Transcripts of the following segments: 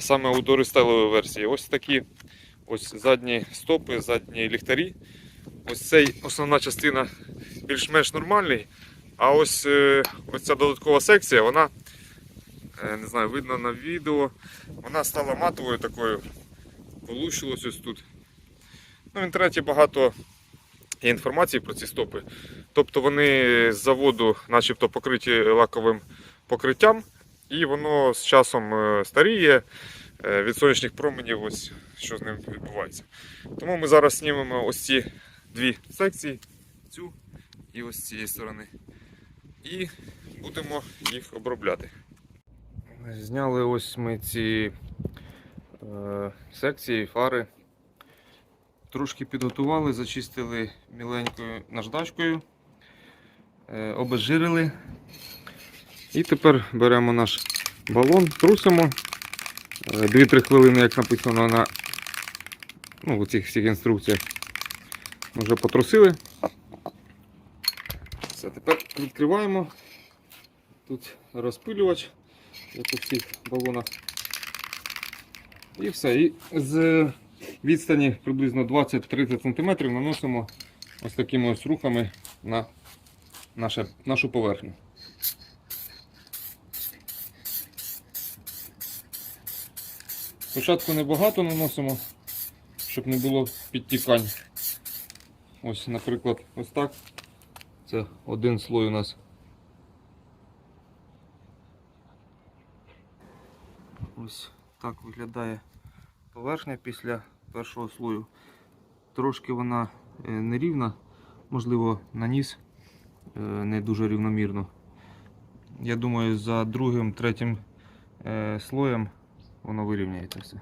Саме у дорестайлової версії. Ось такі ось задні стопи, задні ліхтарі. Ось цей основна частина більш-менш нормальний. А ось, е, ось ця додаткова секція, вона е, не знаю, видно на відео. Вона стала матовою такою, полущилось ось тут. Ну, в інтернеті багато є інформації про ці стопи. Тобто вони з заводу начебто покриті лаковим покриттям, і воно з часом е, старіє е, від сонячних променів, ось що з ним відбувається. Тому ми зараз знімемо ось ці дві секції, цю і ось з цієї сторони. І будемо їх обробляти. Зняли ось ми ці е, секції, фари. Трошки підготували, зачистили міленькою наждачкою, е, обезжирили. І тепер беремо наш балон, трусимо. Е, 2-3 хвилини, як написано на ну, цих всіх інструкціях. Ми вже потрусили. Все, тепер відкриваємо. Тут розпилювач, як у всіх балонах. І все. І з відстані приблизно 20-30 см наносимо ось такими ось рухами на наше, нашу поверхню. Спочатку небагато наносимо, щоб не було підтікань. Ось, наприклад, ось так. Це один слой у нас. Ось так виглядає поверхня після першого слою. Трошки вона е, нерівна, можливо, наніс е, не дуже рівномірно. Я думаю, за другим, третім е, слоєм воно вирівняється все.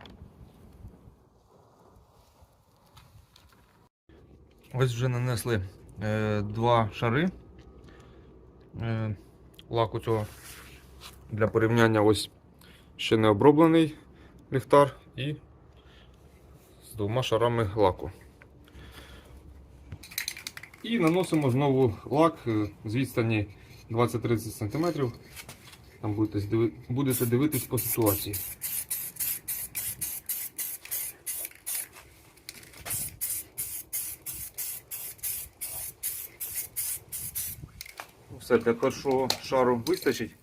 Ось вже нанесли е, два шари е, лаку цього для порівняння ось ще не оброблений ліхтар і з двома шарами лаку. І наносимо знову лак е, з відстані 20-30 см. Там будете, дивитись по ситуації. Все, для першого шару вистачить.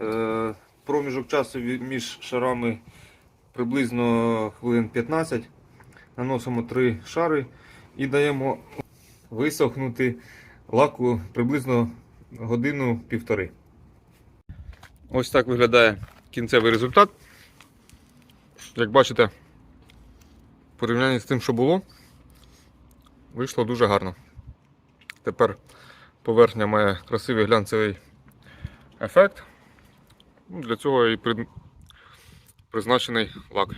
Е, Проміжок часу між шарами приблизно хвилин 15. Наносимо три шари і даємо висохнути лаку приблизно годину-півтори. Ось так виглядає кінцевий результат. Як бачите, в порівнянні з тим, що було, вийшло дуже гарно. Тепер поверхня має красивий глянцевий ефект. Ну, Для цього і призначений лак.